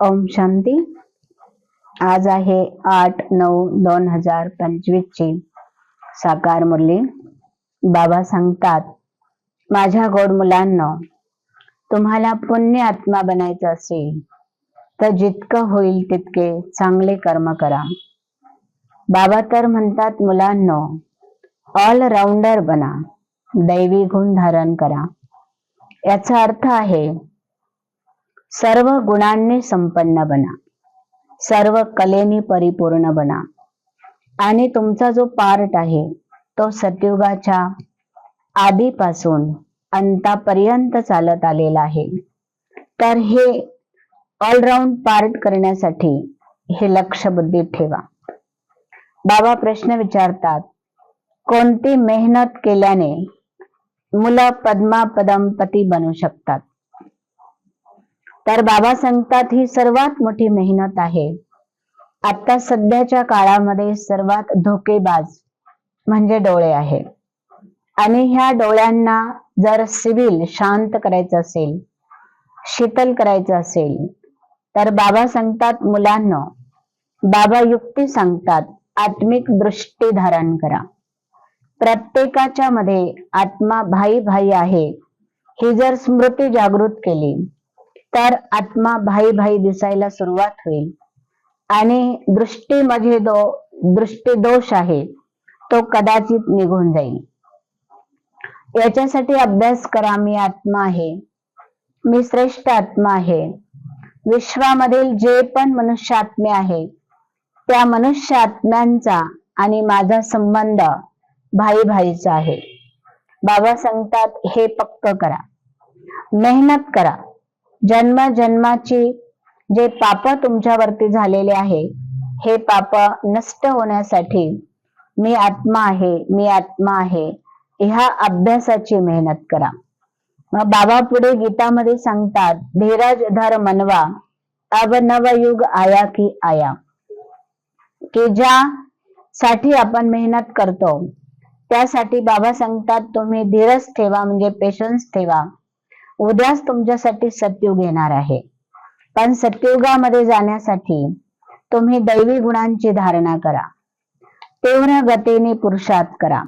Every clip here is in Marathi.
ओम शांती. आज आहे आठ नऊ दोन हजार पंचवीस ची साकार मुरली. बाबा सांगतात माझ्या गोड मुलांना तुम्हाला पुण्य आत्मा बनायचं असेल तर जितकं होईल तितके चांगले कर्म करा. बाबा तर म्हणतात मुलांनो ऑलराऊंडर बना दैवी गुण धारण करा. याचा अर्थ आहे सर्व गुणांनी संपन्न बना. सर्व कलेनी परिपूर्ण बना. आणि तुमचा जो पार्ट आहे तो सतयुगाच्या आधीपासून अंतापर्यंत चालत आलेला आहे. तर हे ऑलराऊंड पार्ट करण्यासाठी हे लक्ष बुद्धीत ठेवा. बाबा प्रश्न विचारतात कोणती मेहनत केल्याने मुलं पद्मा पदमपती बनू शकतात? तर बाबा सांगतात ही सर्वात मोठी मेहनत आहे. आता सध्याच्या काळामध्ये सर्वात धोकेबाज म्हणजे डोळे आहे. आणि ह्या डोळ्यांना जर सिव्हिल शांत करायचं असेल शीतल करायचं असेल तर बाबा सांगतात मुलांना बाबा युक्ती सांगतात आत्मिक दृष्टी धारण करा. प्रत्येकाच्या मध्ये आत्मा भाई भाई आहे. ही जर स्मृती जागृत केली तर आत्मा भाई भाई दिसायला सुरुवात होईल. आणि दृष्टीमध्ये दो दृष्टी दोष आहे तो कदाचित निघून जाईल. याच्यासाठी अभ्यास करा मी आत्मा आहे. मी श्रेष्ठ आत्मा आहे. विश्वामधील जे पण मनुष्य आत्मे आहे त्या मनुष्य आत्म्यांचा आणि माझा संबंध भाई भाईचा आहे. बाबा सांगतात हे पक्क करा. मेहनत करा. जन्म जन्माची जे पाप तुमच्यावरती झालेले आहे हे पाप नष्ट होण्यासाठी मी आत्मा आहे मी आत्मा आहे ह्या अभ्यासाची मेहनत करा. मग बाबा पुढे गीतामध्ये सांगतात धीरज धर मनवा अब नवयुग आया की आया. की ज्या साठी आपण मेहनत करतो त्यासाठी बाबा सांगतात तुम्ही धीरज ठेवा म्हणजे पेशन्स ठेवा. उद्याच तुमच्यासाठी सत्युग येणार आहे. पण सत्युगामध्ये जाण्यासाठी तुम्ही दैवी गुणांची धारणा करा. तीव्र गतीने पुरुषार्थ करा.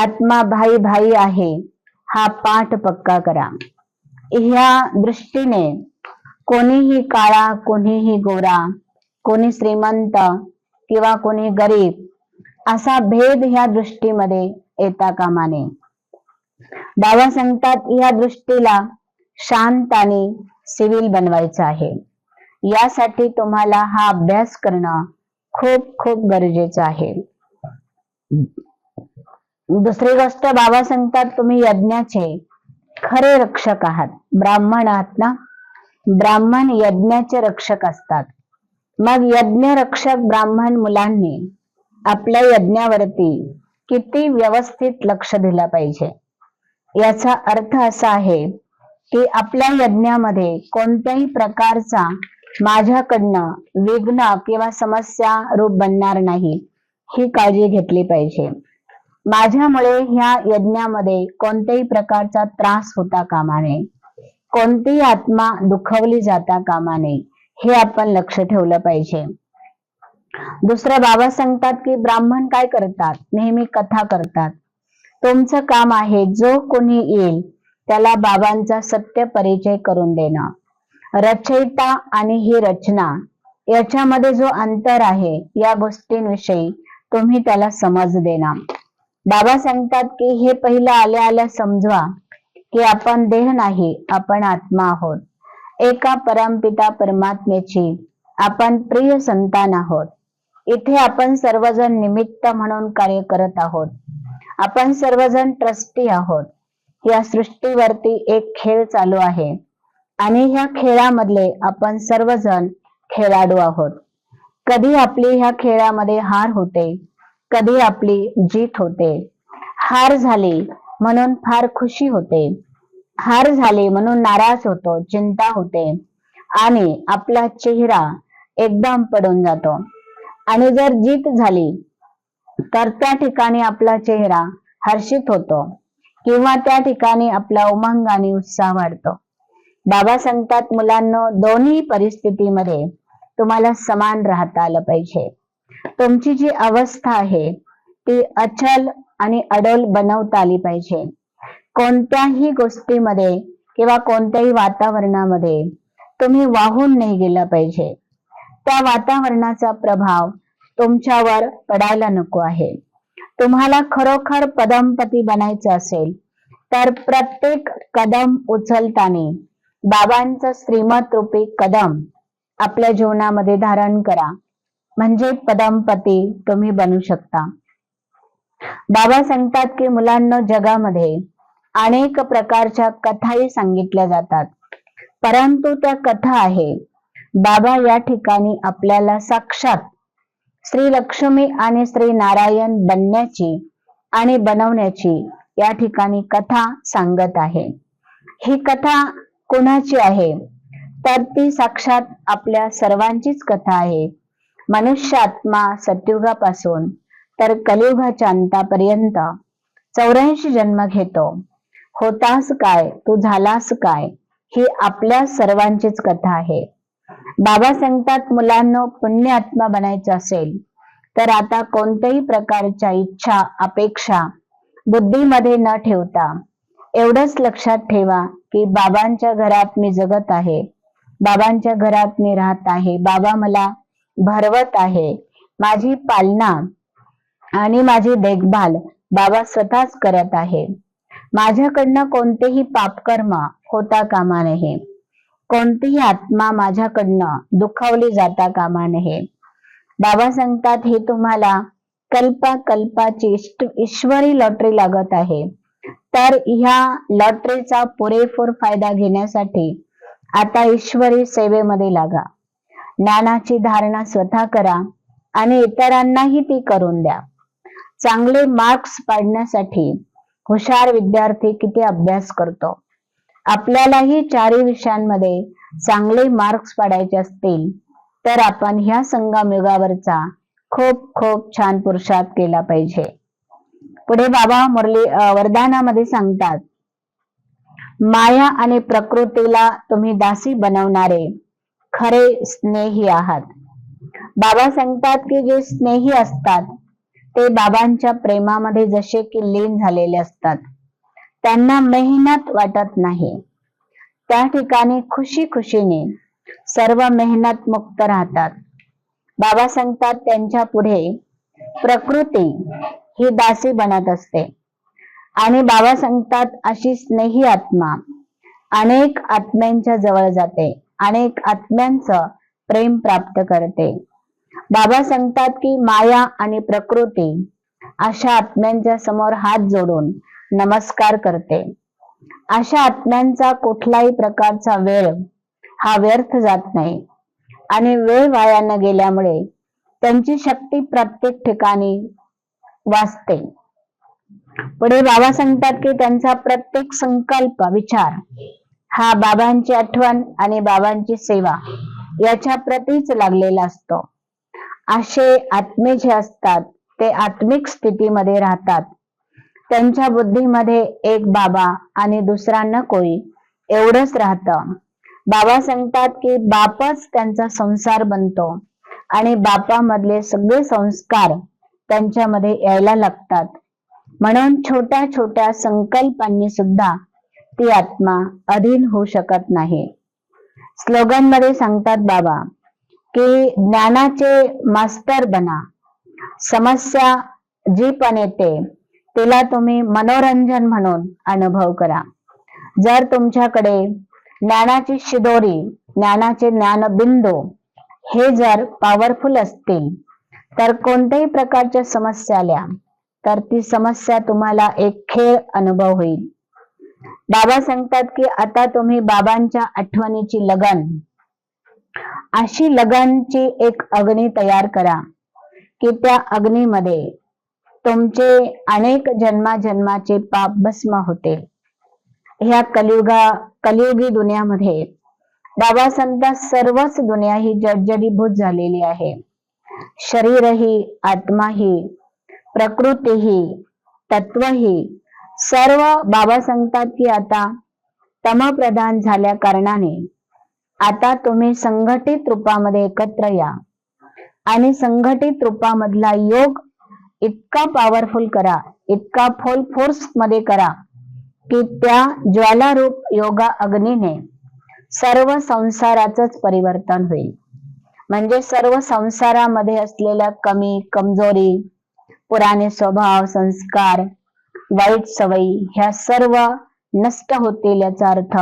आत्मा भाई भाई आहे हा पाठ पक्का करा. ह्या दृष्टीने कोणीही काळा कोणीही गोरा कोणी श्रीमंत किंवा कोणी गरीब असा भेद ह्या दृष्टीमध्ये येता कामाने बाबा सांगतात या दृष्टीला शांत आणि सिव्हिल बनवायचं आहे. यासाठी तुम्हाला हा अभ्यास करणं खूप खूप गरजेचं आहे. दुसरी गोष्ट बाबा सांगतात तुम्ही यज्ञाचे खरे रक्षक आहात. ब्राह्मण आहात ना? ब्राह्मण यज्ञाचे रक्षक असतात. मग यज्ञ रक्षक ब्राह्मण मुलांनी आपल्या यज्ञावरती किती व्यवस्थित लक्ष दिलं पाहिजे? याचा अर्थ असा आहे की आपल्या यज्ञामध्ये कोणत्याही प्रकारचा माझ्याकडनं विघ्न किंवा समस्या रूप बनणार नाही ही काळजी घेतली पाहिजे. माझ्यामुळे ह्या यज्ञामध्ये कोणत्याही प्रकारचा त्रास होता कामा नये. कोणतीही आत्मा दुखवली जाता कामा नये हे आपण लक्ष ठेवलं पाहिजे. दुसरं बाबा सांगतात की ब्राह्मण काय करतात? नेहमी कथा करतात. तुमचं काम आहे जो कोणी येईल त्याला बाबांचा सत्य परिचय करून देणं. रचयिता आणि ही रचना याच्यामध्ये जो अंतर आहे या गोष्टींविषयी तुम्ही त्याला समज देणं बाबा सांगतात की हे पहिलं आल्या आल्या समजवा की आपण देह नाही आपण आत्मा आहोत. एका परमपिता परमात्मेची आपण प्रिय संतान आहोत. इथे आपण सर्वजण निमित्त म्हणून कार्य करत आहोत. आपण सर्वजण ट्रस्टी आहोत. या सृष्टीवरती एक खेळ चालू आहे. आणि ह्या खेळामधले आपण सर्वजण खेळाडू आहोत. कधी आपली ह्या खेळामध्ये हार होते कधी आपली जीत होते. हार झाली म्हणून फार खुशी होते. हार झाली म्हणून नाराज होतो चिंता होते. आणि आपला चेहरा एकदम पडून जातो. आणि जर जीत झाली तर त्या ठिकाणी आपला चेहरा हर्षित होतो किंवा त्या ठिकाणी आपला उमंग आणि उत्साह वाढतो. बाबा सांगतात मुलांना दोन्ही परिस्थितीमध्ये तुम्हाला समान राहता आलं पाहिजे. तुमची जी अवस्था आहे ती अचल आणि अडोल बनवता आली पाहिजे. कोणत्याही गोष्टीमध्ये किंवा कोणत्याही वातावरणामध्ये तुम्ही वाहून नाही गेला पाहिजे. त्या वातावरणाचा प्रभाव तुमच्यावर पडायला नको आहे. तुम्हाला खरोखर पदमपती बनायचं असेल तर प्रत्येक कदम उचलताना बाबांचं श्रीमत रूपी कदम आपल्या जीवनामध्ये धारण करा. म्हणजे पदमपती तुम्ही बनू शकता. बाबा सांगतात की मुलांना जगामध्ये अनेक प्रकारच्या कथाही सांगितल्या जातात. परंतु त्या कथा आहे बाबा या ठिकाणी आपल्याला साक्षात श्री लक्ष्मी आणि श्री नारायण बनण्याची आणि बनवण्याची या ठिकाणी कथा सांगत आहे. ही कथा कोणाची आहे? तर ती साक्षात आपल्या सर्वांचीच कथा आहे. मनुष्य आत्मा सत्युगापासून तर कलियुगाच्या अंतापर्यंत चौऱ्याऐंशी जन्म घेतो. होतास काय? तू झालास काय? ही आपल्या सर्वांचीच कथा आहे. बाबा सांगतात मुलांना पुण्य आत्मा बनायचं असेल तर आता कोणत्याही प्रकारच्या इच्छा अपेक्षा बुद्धीमध्ये न ठेवता एवढंच लक्षात ठेवा की बाबांच्या घरात मी जगत आहे. बाबांच्या घरात मी राहत आहे. बाबा मला भरवत आहे. माझी पालना आणि माझी देखभाल बाबा स्वतःच करत आहे. माझ्याकडनं कोणतेही पापकर्म होता कामा नये. कोणतीही आत्मा माझ्याकडनं दुखावली जाता कामा नये. बाबा सांगतात हे तुम्हाला कल्पा कल्पाची ईश्वरी लॉटरी लागत आहे. तर ह्या लॉटरीचा पुरेपूर फायदा घेण्यासाठी आता ईश्वरी सेवेमध्ये लागा. ज्ञानाची धारणा स्वतः करा आणि इतरांनाही ती करून द्या. चांगले मार्क्स पाडण्यासाठी हुशार विद्यार्थी किती अभ्यास करतो? आपल्यालाही चारही विषयांमध्ये चांगले मार्क्स पाडायचे असतील तर आपण ह्या संगमयुगावरचा खूप खूप छान पुरुषार्थ केला पाहिजे. पुढे बाबा मुरली वरदानामध्ये सांगतात माया आणि प्रकृतीला तुम्ही दासी बनवणारे खरे स्नेही आहात. बाबा सांगतात की जे स्नेही असतात ते बाबांच्या प्रेमामध्ये जसे की लीन झालेले असतात. त्यांना मेहनत वाटत नाही. त्या ठिकाणी खुशी खुशीने सर्व मेहनत मुक्त राहतात. बाबा सांगतात त्यांच्या पुढे प्रकृती ही दासी बनत असते. आणि बाबा सांगतात अशी स्नेही आत्मा अनेक आत्म्यांच्या जवळ जाते अनेक आत्म्यांचं प्रेम प्राप्त करते. बाबा सांगतात की माया आणि प्रकृती अशा आत्म्यांच्या समोर हात जोडून नमस्कार करते. अशा आत्म्यांचा कुठलाही प्रकारचा वेळ हा व्यर्थ जात नाही. आणि वेळ वाया न गेल्यामुळे त्यांची शक्ती प्रत्येक ठिकाणी वाचते. पुढे बाबा सांगतात की त्यांचा प्रत्येक संकल्प विचार हा बाबांची आठवण आणि बाबांची सेवा याच्या प्रतीच लागलेला असतो. असे आत्मे जे असतात ते आत्मिक स्थितीमध्ये राहतात. त्यांच्या बुद्धीमध्ये एक बाबा आणि दुसरा न कोई एवढंच राहतं. बाबा सांगतात की बापच त्यांचा संसार बनतो आणि बापामधले सगळे संस्कार त्यांच्यामध्ये यायला लागतात. म्हणून छोट्या छोट्या संकल्पांनी सुद्धा ती आत्मा अधीन होऊ शकत नाही. स्लोगनमध्ये सांगतात बाबा की ज्ञानाचे मास्तर बना समस्या जी पण येते तिला तुम्ही मनोरंजन म्हणून अनुभव करा. जर तुमच्याकडे ज्ञानाची शिदोरी ज्ञानाचे ज्ञानबिंदू हे जर पॉवरफुल असतील तर कोणत्याही प्रकारच्या समस्या आल्या तर ती समस्या तुम्हाला एक खेळ अनुभव होईल. बाबा सांगतात की आता तुम्ही बाबांच्या आठवणीची लगन अशी लगनची एक अग्नी तयार करा की त्या अग्नीमध्ये तुमचे अनेक जन्माजन्माचे पाप भस्म होते. ह्या कलियुगा कलियुगी दुनियामध्ये बाबा संत सर्वच दुनिया ही जर्जरीभूत झालेली आहे. शरीरही आत्माही प्रकृतीही तत्वही सर्व बाबा सांगतात की आता तमप्रधान झाल्या कारणाने आता तुम्ही संघटित रूपामध्ये एकत्र या. आणि संघटित रूपामधला योग इतका पॉवरफुल करा इतका फुल फोर्समध्ये करा की त्या ज्वालारूप योगा अग्नीने सर्व संसाराच परिवर्तन होईल. म्हणजे सर्व संसारामध्ये असलेल्या कमी कमजोरी पुराणे स्वभाव संस्कार वाईट सवयी ह्या सर्व नष्ट होतील याचा अर्थ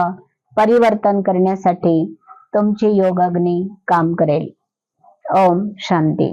परिवर्तन करण्यासाठी तुमची योगाग्नी काम करेल. ओम शांती.